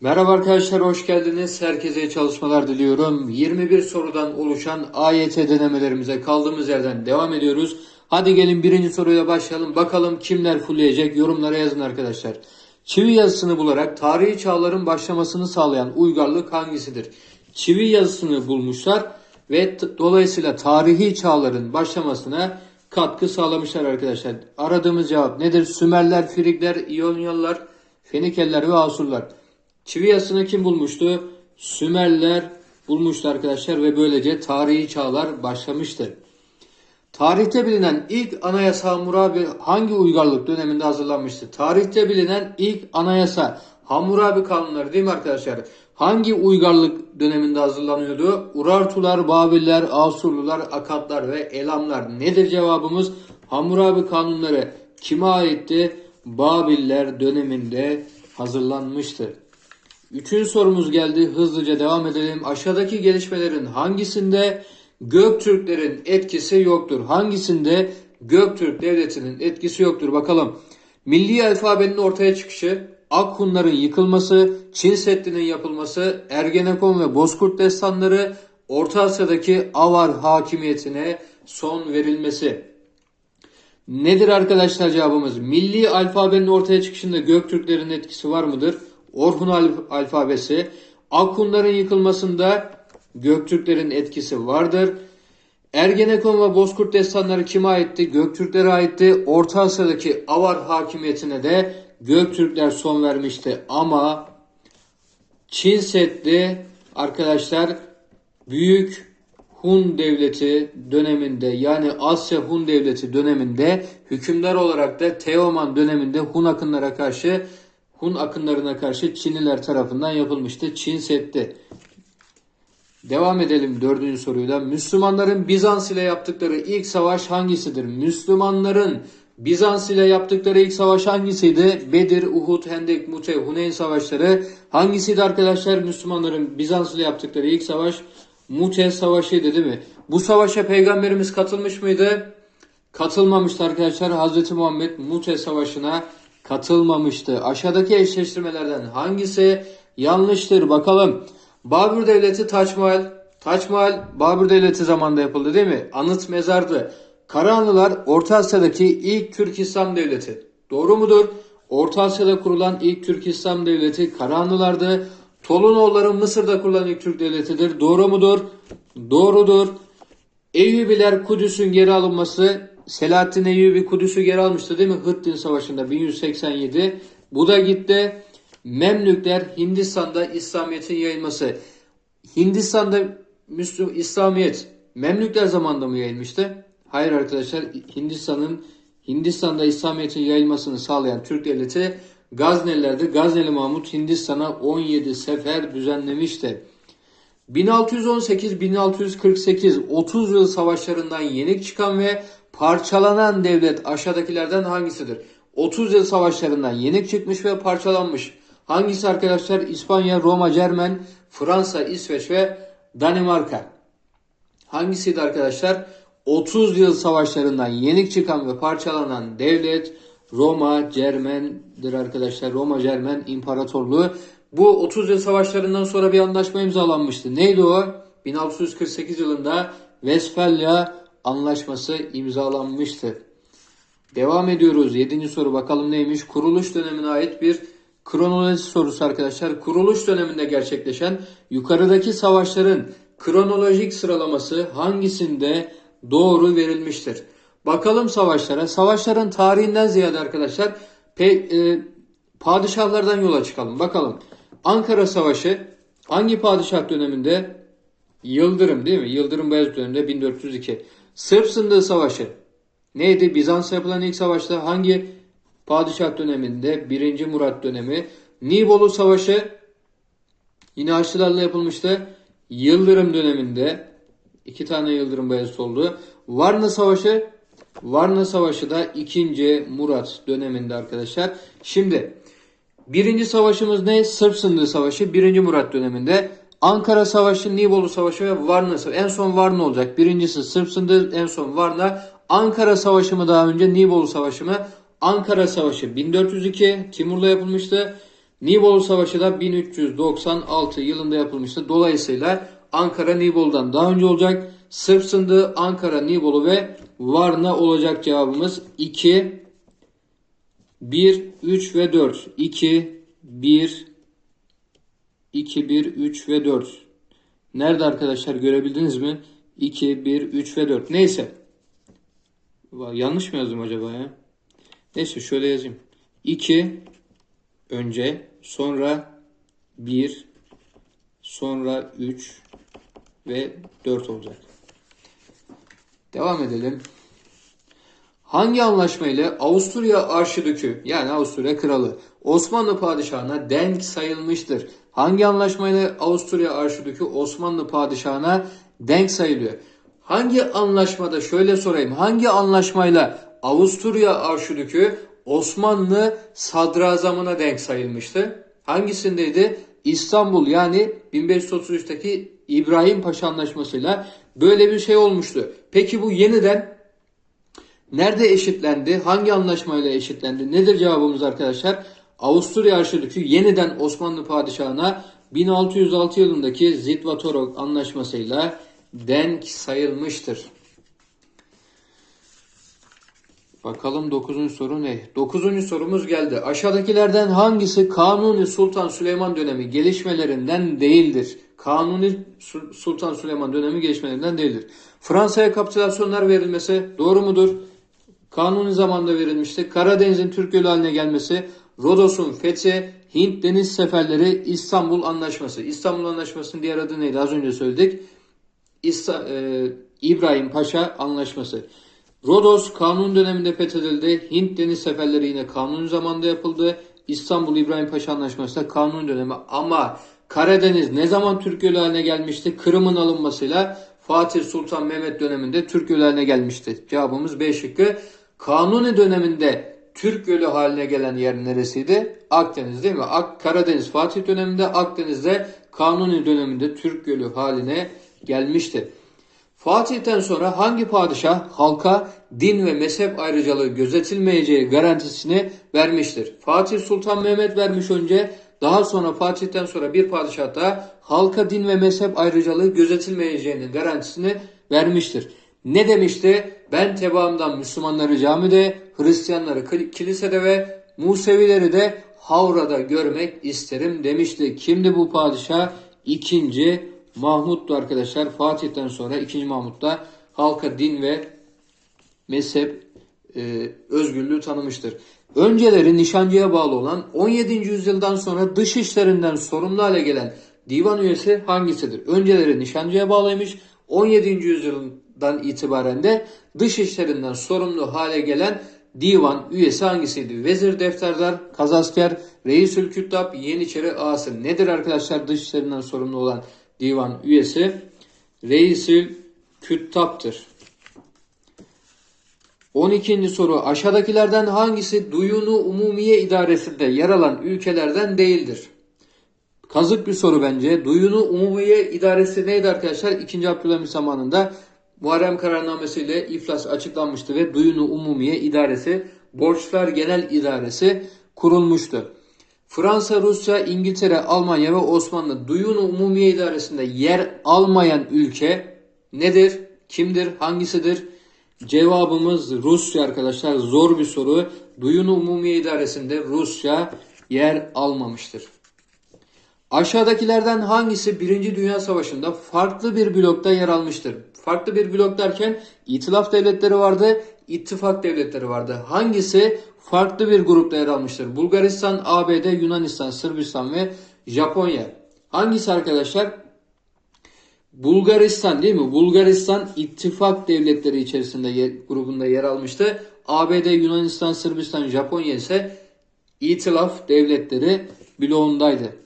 Merhaba arkadaşlar hoş geldiniz. Herkese iyi çalışmalar diliyorum. 21 sorudan oluşan AYT denemelerimize kaldığımız yerden devam ediyoruz. Hadi gelin birinci soruyla başlayalım. Bakalım kimler fullleyecek? Yorumlara yazın arkadaşlar. Çivi yazısını bularak tarihi çağların başlamasını sağlayan uygarlık hangisidir? Çivi yazısını bulmuşlar ve dolayısıyla tarihi çağların başlamasına katkı sağlamışlar arkadaşlar. Aradığımız cevap nedir? Sümerler, Frigler, İyonyalılar, Fenikeliler ve Asurlar. Çivi yazısını kim bulmuştu? Sümerler bulmuştu arkadaşlar ve böylece tarihi çağlar başlamıştır. Tarihte bilinen ilk anayasa Hammurabi hangi uygarlık döneminde hazırlanmıştı? Tarihte bilinen ilk anayasa Hammurabi kanunları değil mi arkadaşlar? Hangi uygarlık döneminde hazırlanıyordu? Urartular, Babiller, Asurlular, Akatlar ve Elamlar. Nedir cevabımız? Hammurabi kanunları kime aitti? Babiller döneminde hazırlanmıştır. Üçüncü sorumuz geldi. Hızlıca devam edelim. Aşağıdaki gelişmelerin hangisinde Göktürklerin etkisi yoktur? Hangisinde Göktürk devletinin etkisi yoktur? Bakalım. Milli alfabenin ortaya çıkışı, Akhunların yıkılması, Çin Seddi'nin yapılması, Ergenekon ve Bozkurt destanları, Orta Asya'daki Avar hakimiyetine son verilmesi. Nedir arkadaşlar cevabımız? Milli alfabenin ortaya çıkışında Göktürklerin etkisi var mıdır? Orhun alf- alfabesi. Akhunların yıkılmasında Göktürklerin etkisi vardır. Ergenekon ve Bozkurt destanları kime aitti? Göktürklere aitti. Orta Asya'daki Avar hakimiyetine de Göktürkler son vermişti. Ama Çin Seddi arkadaşlar Büyük Hun Devleti döneminde yani Asya Hun Devleti döneminde hükümdar olarak da Teoman döneminde Hun akınlara karşı Hun akınlarına karşı Çinliler tarafından yapılmıştı. Çin Seddi. Devam edelim dördüncü soruyla. Müslümanların Bizans ile yaptıkları ilk savaş hangisidir? Müslümanların Bizans ile yaptıkları ilk savaş hangisiydi? Bedir, Uhud, Hendek, Mute, Huneyn savaşları. Hangisiydi arkadaşlar? Müslümanların Bizans ile yaptıkları ilk savaş Mute savaşıydı değil mi? Bu savaşa peygamberimiz katılmış mıydı? Katılmamıştı arkadaşlar. Hazreti Muhammed Mute savaşına katılmamıştı. Aşağıdaki eşleştirmelerden hangisi yanlıştır? Bakalım. Babür Devleti Taç Mahal. Taç Mahal Babür Devleti zamanında yapıldı değil mi? Anıt mezardı. Karahanlılar Orta Asya'daki ilk Türk İslam Devleti. Doğru mudur? Orta Asya'da kurulan ilk Türk İslam Devleti Karahanlılardı. Tolunoğulları Mısır'da kurulan ilk Türk Devleti'dir. Doğru mudur? Doğrudur. Eyyubiler Kudüs'ün geri alınması Selahaddin Eyyubi Kudüs'ü geri almıştı değil mi? Hıttin Savaşı'nda 1187. Bu da gitti. Memlükler Hindistan'da İslamiyet'in yayılması. Hindistan'da Müslüm İslamiyet Memlükler zamanında mı yayılmıştı? Hayır arkadaşlar Hindistan'ın Hindistan'da İslamiyet'in yayılmasını sağlayan Türk devleti Gaznelilerdi. Gazneli Mahmut Hindistan'a 17 sefer düzenlemişti. 1618-1648 30 yıl savaşlarından yenik çıkan ve parçalanan devlet aşağıdakilerden hangisidir? 30 yıl savaşlarından yenik çıkmış ve parçalanmış. Hangisi arkadaşlar? İspanya, Roma, Cermen, Fransa, İsveç ve Danimarka. Hangisiydi arkadaşlar? 30 yıl savaşlarından yenik çıkan ve parçalanan devlet Roma Cermen'dir arkadaşlar. Roma Cermen İmparatorluğu. Bu 30 yıl savaşlarından sonra bir anlaşma imzalanmıştı. Neydi o? 1648 yılında Westfalia Anlaşması imzalanmıştı. Devam ediyoruz. 7. soru bakalım neymiş? Kuruluş dönemine ait bir kronoloji sorusu arkadaşlar. Kuruluş döneminde gerçekleşen yukarıdaki savaşların kronolojik sıralaması hangisinde doğru verilmiştir? Bakalım savaşlara. Savaşların tarihinden ziyade arkadaşlar pe- e, padişahlardan yola çıkalım. Bakalım. Ankara Savaşı hangi padişah döneminde? Yıldırım değil mi? Yıldırım Beyazıt döneminde 1402. Sırp Sındığı Savaşı neydi? Bizans'a yapılan ilk savaşta hangi padişah döneminde? 1. Murat dönemi. Nibolu Savaşı yine Haçlılarla yapılmıştı. Yıldırım döneminde iki tane Yıldırım Beyazıt oldu. Varna Savaşı Varna Savaşı da 2. Murat döneminde arkadaşlar. Şimdi birinci savaşımız ne? Sırp Sındığı Savaşı 1. Murat döneminde. Ankara Savaşı, Nibolu Savaşı ve Varna Savaşı. En son Varna olacak. Birincisi Sırp Sındığı, en son Varna. Ankara Savaşı mı daha önce, Nibolu Savaşı mı? Ankara Savaşı 1402 Timur'la yapılmıştı. Nibolu Savaşı da 1396 yılında yapılmıştı. Dolayısıyla Ankara Nibolu'dan daha önce olacak. Sırp Ankara, Nibolu ve Varna olacak cevabımız 2, 1, 3 ve 4. 2, 1, 2, 1, 3 ve 4. Nerede arkadaşlar görebildiniz mi? 2, 1, 3 ve 4. Neyse. Yanlış mı yazdım acaba ya? Neyse şöyle yazayım. 2 önce sonra 1 sonra 3 ve 4 olacak. Devam edelim. Hangi anlaşma ile Avusturya Arşidükü yani Avusturya Kralı Osmanlı Padişahına denk sayılmıştır? Hangi anlaşma ile Avusturya Arşidükü Osmanlı Padişahına denk sayılıyor? Hangi anlaşmada şöyle sorayım. Hangi anlaşmayla Avusturya Arşidükü Osmanlı sadrazamına denk sayılmıştı? Hangisindeydi? İstanbul yani 1533'teki İbrahim Paşa Anlaşması'yla böyle bir şey olmuştu. Peki bu yeniden Nerede eşitlendi? Hangi anlaşmayla eşitlendi? Nedir cevabımız arkadaşlar? Avusturya Arşidükü yeniden Osmanlı Padişahı'na 1606 yılındaki Zitvatorok anlaşmasıyla denk sayılmıştır. Bakalım 9. soru ne? 9. sorumuz geldi. Aşağıdakilerden hangisi Kanuni Sultan Süleyman dönemi gelişmelerinden değildir? Kanuni Sul- Sultan Süleyman dönemi gelişmelerinden değildir. Fransa'ya kapitülasyonlar verilmesi doğru mudur? Kanuni zamanda verilmişti. Karadeniz'in Türk Gölü haline gelmesi, Rodos'un fethi, Hint deniz seferleri, İstanbul Anlaşması. İstanbul Anlaşması'nın diğer adı neydi? Az önce söyledik. İsta- e, İbrahim Paşa Anlaşması. Rodos kanun döneminde fethedildi. Hint deniz seferleri yine kanun zamanında yapıldı. İstanbul İbrahim Paşa Anlaşması da kanun dönemi ama Karadeniz ne zaman Türk Gölü haline gelmişti? Kırım'ın alınmasıyla Fatih Sultan Mehmet döneminde Türk Gölü haline gelmişti. Cevabımız B şıkkı. Kanuni döneminde Türk Gölü haline gelen yer neresiydi? Akdeniz değil mi? Ak Karadeniz Fatih döneminde, Akdeniz'de Kanuni döneminde Türk Gölü haline gelmişti. Fatih'ten sonra hangi padişah halka din ve mezhep ayrıcalığı gözetilmeyeceği garantisini vermiştir? Fatih Sultan Mehmet vermiş önce, daha sonra Fatih'ten sonra bir padişah da halka din ve mezhep ayrıcalığı gözetilmeyeceğinin garantisini vermiştir. Ne demişti? Ben tebaamdan Müslümanları camide, Hristiyanları kil- kilisede ve Musevileri de Havra'da görmek isterim demişti. Kimdi bu padişah? İkinci Mahmut'tu arkadaşlar. Fatih'ten sonra 2. Mahmut da halka din ve mezhep e, özgürlüğü tanımıştır. Önceleri nişancıya bağlı olan 17. yüzyıldan sonra dış işlerinden sorumlu hale gelen divan üyesi hangisidir? Önceleri nişancıya bağlıymış. 17. yüzyıldan itibaren de dış işlerinden sorumlu hale gelen divan üyesi hangisiydi? Vezir, defterdar, kazasker, reisül küttab, yeniçeri, asır. Nedir arkadaşlar dış işlerinden sorumlu olan divan üyesi? Reisül küttaptır. 12. soru aşağıdakilerden hangisi Duyunu Umumiye idaresinde yer alan ülkelerden değildir? Kazık bir soru bence. Duyunu Umumiye idaresi neydi arkadaşlar? 2. Abdülhamit zamanında Muharrem kararnamesi ile iflas açıklanmıştı ve Duyunu Umumiye idaresi Borçlar Genel İdaresi kurulmuştu. Fransa, Rusya, İngiltere, Almanya ve Osmanlı Duyunu Umumiye idaresinde yer almayan ülke nedir? Kimdir? Hangisidir? Cevabımız Rusya arkadaşlar. Zor bir soru. Duyunu Umumiye idaresinde Rusya yer almamıştır. Aşağıdakilerden hangisi Birinci Dünya Savaşı'nda farklı bir blokta yer almıştır? Farklı bir blok derken itilaf devletleri vardı, ittifak devletleri vardı. Hangisi farklı bir grupta yer almıştır? Bulgaristan, ABD, Yunanistan, Sırbistan ve Japonya. Hangisi arkadaşlar? Bulgaristan değil mi? Bulgaristan ittifak devletleri içerisinde yer, grubunda yer almıştı. ABD, Yunanistan, Sırbistan, Japonya ise itilaf devletleri bloğundaydı.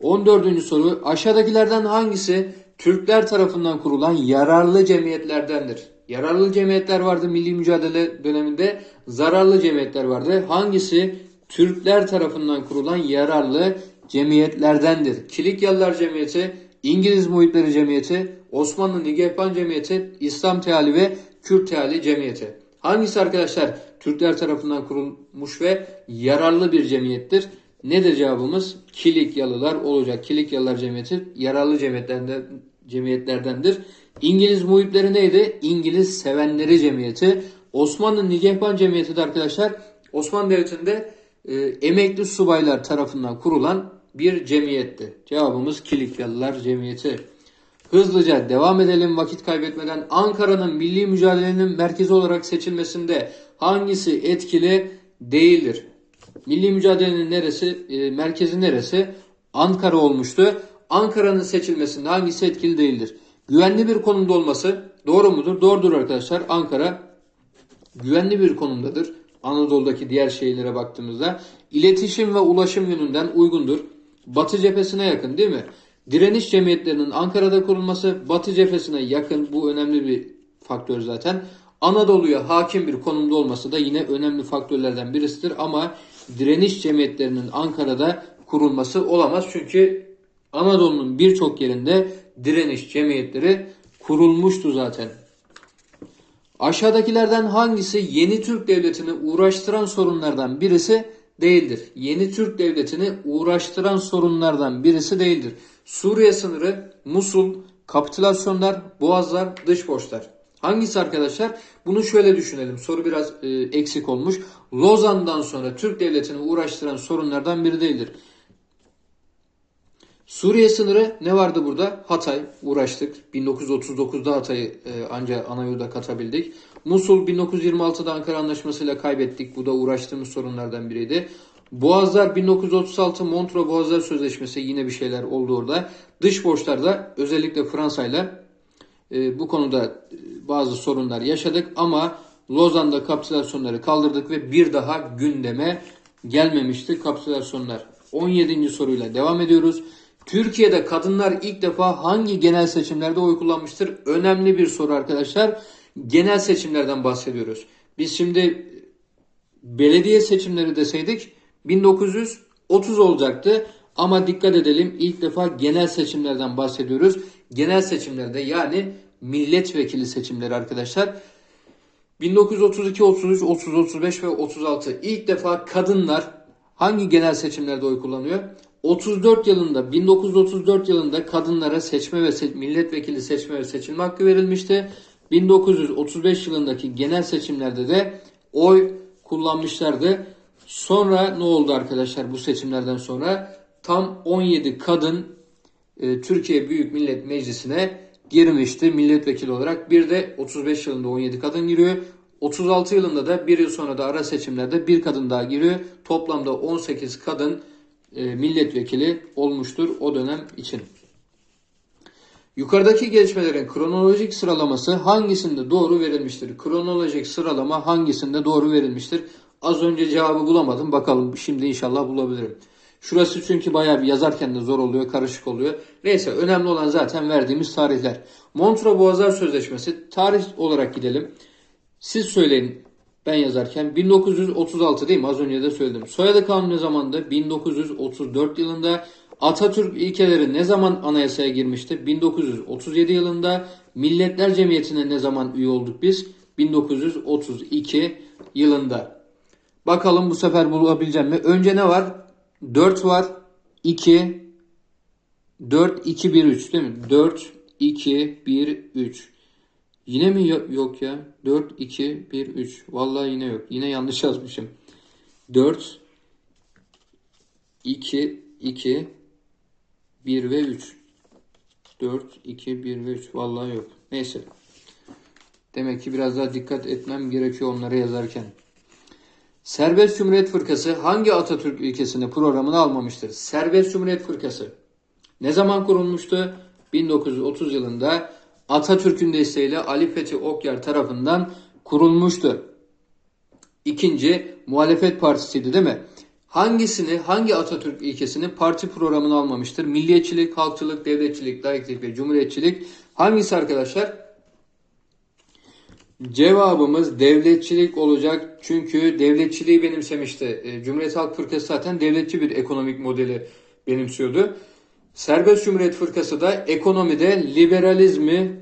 14. soru aşağıdakilerden hangisi Türkler tarafından kurulan yararlı cemiyetlerdendir? Yararlı cemiyetler vardı milli mücadele döneminde, zararlı cemiyetler vardı. Hangisi Türkler tarafından kurulan yararlı cemiyetlerdendir? Kilikyalılar Cemiyeti, İngiliz Muhitleri Cemiyeti, Osmanlı Nigehban Cemiyeti, İslam Teali ve Kürt Teali Cemiyeti. Hangisi arkadaşlar Türkler tarafından kurulmuş ve yararlı bir cemiyettir? Nedir cevabımız? Kilikyalılar olacak. Kilikyalılar cemiyeti yararlı cemiyetlerden, cemiyetlerdendir. İngiliz muhipleri neydi? İngiliz sevenleri cemiyeti. Osmanlı Nigehban Cemiyeti de arkadaşlar Osmanlı Devleti'nde e, emekli subaylar tarafından kurulan bir cemiyetti. Cevabımız Kilikyalılar Cemiyeti. Hızlıca devam edelim vakit kaybetmeden. Ankara'nın milli mücadelenin merkezi olarak seçilmesinde hangisi etkili değildir? Milli mücadelenin neresi, e, merkezi neresi? Ankara olmuştu. Ankara'nın seçilmesinde hangisi etkili değildir? Güvenli bir konumda olması doğru mudur? Doğrudur arkadaşlar. Ankara güvenli bir konumdadır. Anadolu'daki diğer şehirlere baktığımızda iletişim ve ulaşım yönünden uygundur. Batı cephesine yakın değil mi? Direniş cemiyetlerinin Ankara'da kurulması Batı cephesine yakın. Bu önemli bir faktör zaten. Anadolu'ya hakim bir konumda olması da yine önemli faktörlerden birisidir ama direniş cemiyetlerinin Ankara'da kurulması olamaz. Çünkü Anadolu'nun birçok yerinde direniş cemiyetleri kurulmuştu zaten. Aşağıdakilerden hangisi yeni Türk devletini uğraştıran sorunlardan birisi değildir? Yeni Türk devletini uğraştıran sorunlardan birisi değildir. Suriye sınırı, Musul, kapitülasyonlar, boğazlar, dış borçlar. Hangisi arkadaşlar? Bunu şöyle düşünelim. Soru biraz e, eksik olmuş. Lozan'dan sonra Türk devletini uğraştıran sorunlardan biri değildir. Suriye sınırı ne vardı burada? Hatay uğraştık. 1939'da Hatay'ı e, ancak ana katabildik. Musul 1926'da Ankara Anlaşması'yla kaybettik. Bu da uğraştığımız sorunlardan biriydi. Boğazlar 1936 Montreux Boğazlar Sözleşmesi yine bir şeyler oldu orada. Dış borçlarda özellikle Fransa'yla e, bu konuda e, bazı sorunlar yaşadık ama Lozan'da kapitülasyonları kaldırdık ve bir daha gündeme gelmemişti kapitülasyonlar. 17. soruyla devam ediyoruz. Türkiye'de kadınlar ilk defa hangi genel seçimlerde oy kullanmıştır? Önemli bir soru arkadaşlar. Genel seçimlerden bahsediyoruz. Biz şimdi belediye seçimleri deseydik 1930 olacaktı. Ama dikkat edelim ilk defa genel seçimlerden bahsediyoruz. Genel seçimlerde yani milletvekili seçimleri arkadaşlar. 1932, 33, 30, 35 ve 36 ilk defa kadınlar hangi genel seçimlerde oy kullanıyor? 34 yılında 1934 yılında kadınlara seçme ve se milletvekili seçme ve seçilme hakkı verilmişti. 1935 yılındaki genel seçimlerde de oy kullanmışlardı. Sonra ne oldu arkadaşlar bu seçimlerden sonra? Tam 17 kadın e, Türkiye Büyük Millet Meclisi'ne girmişti milletvekili olarak. Bir de 35 yılında 17 kadın giriyor. 36 yılında da bir yıl sonra da ara seçimlerde bir kadın daha giriyor. Toplamda 18 kadın e, milletvekili olmuştur o dönem için. Yukarıdaki gelişmelerin kronolojik sıralaması hangisinde doğru verilmiştir? Kronolojik sıralama hangisinde doğru verilmiştir? Az önce cevabı bulamadım. Bakalım şimdi inşallah bulabilirim. Şurası çünkü bayağı bir yazarken de zor oluyor, karışık oluyor. Neyse önemli olan zaten verdiğimiz tarihler. Montreux Boğazlar Sözleşmesi tarih olarak gidelim. Siz söyleyin ben yazarken 1936 değil mi? Az önce de söyledim. Soyadı kanunu zamandı? 1934 yılında. Atatürk ilkeleri ne zaman anayasaya girmişti? 1937 yılında. Milletler Cemiyeti'ne ne zaman üye olduk biz? 1932 yılında. Bakalım bu sefer bulabileceğim mi? Önce ne var? 4 var. 2 4 2 1 3 değil mi? 4 2 1 3. Yine mi yok ya? 4 2 1 3. Vallahi yine yok. Yine yanlış yazmışım. 4 2 2 1 ve 3. 4 2 1 ve 3. Vallahi yok. Neyse. Demek ki biraz daha dikkat etmem gerekiyor onları yazarken. Serbest Cumhuriyet Fırkası hangi Atatürk ilkesini programına almamıştır? Serbest Cumhuriyet Fırkası ne zaman kurulmuştu? 1930 yılında Atatürk'ün desteğiyle Ali Fethi Okyar tarafından kurulmuştu. İkinci muhalefet partisiydi değil mi? Hangisini, hangi Atatürk ilkesini parti programına almamıştır? Milliyetçilik, halkçılık, devletçilik, laiklik ve cumhuriyetçilik. Hangisi arkadaşlar? Cevabımız devletçilik olacak. Çünkü devletçiliği benimsemişti. E, Cumhuriyet Halk Fırkası zaten devletçi bir ekonomik modeli benimsiyordu. Serbest Cumhuriyet Fırkası da ekonomide liberalizmi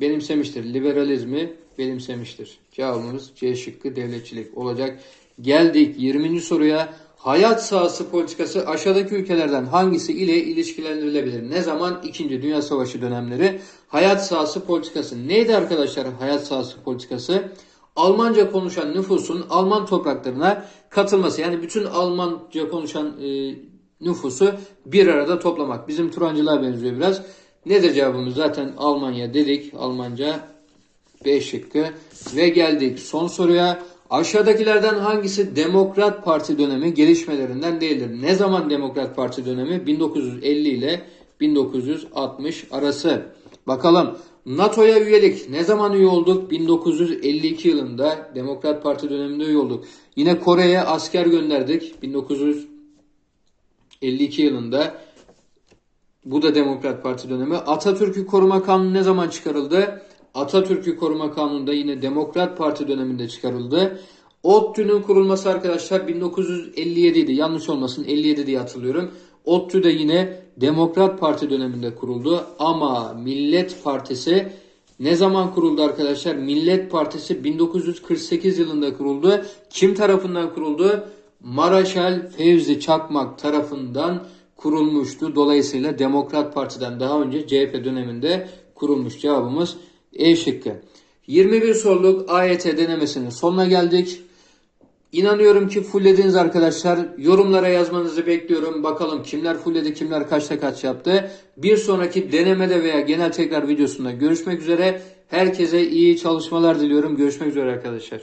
benimsemiştir. Liberalizmi benimsemiştir. Cevabımız C şıkkı devletçilik olacak. Geldik 20. soruya. Hayat sahası politikası aşağıdaki ülkelerden hangisi ile ilişkilendirilebilir? Ne zaman? İkinci Dünya Savaşı dönemleri. Hayat sahası politikası. Neydi arkadaşlar hayat sahası politikası? Almanca konuşan nüfusun Alman topraklarına katılması. Yani bütün Almanca konuşan e, nüfusu bir arada toplamak. Bizim Turancılığa benziyor biraz. Nedir cevabımız? Zaten Almanya dedik. Almanca B şıkkı. Ve geldik son soruya. Aşağıdakilerden hangisi Demokrat Parti dönemi gelişmelerinden değildir? Ne zaman Demokrat Parti dönemi? 1950 ile 1960 arası. Bakalım NATO'ya üyelik ne zaman üye olduk? 1952 yılında Demokrat Parti döneminde üye olduk. Yine Kore'ye asker gönderdik 1952 yılında. Bu da Demokrat Parti dönemi. Atatürk'ü Koruma Kanunu ne zaman çıkarıldı? Atatürk'ü Koruma Kanunu da yine Demokrat Parti döneminde çıkarıldı. ODTÜ'nün kurulması arkadaşlar 1957 idi. Yanlış olmasın 57 diye hatırlıyorum. ODTÜ de yine Demokrat Parti döneminde kuruldu. Ama Millet Partisi ne zaman kuruldu arkadaşlar? Millet Partisi 1948 yılında kuruldu. Kim tarafından kuruldu? Maraşal Fevzi Çakmak tarafından kurulmuştu. Dolayısıyla Demokrat Parti'den daha önce CHP döneminde kurulmuş cevabımız E şıkkı. 21 soruluk AYT denemesinin sonuna geldik. İnanıyorum ki fulllediniz arkadaşlar. Yorumlara yazmanızı bekliyorum. Bakalım kimler fullledi, kimler kaçta kaç yaptı. Bir sonraki denemede veya genel tekrar videosunda görüşmek üzere. Herkese iyi çalışmalar diliyorum. Görüşmek üzere arkadaşlar.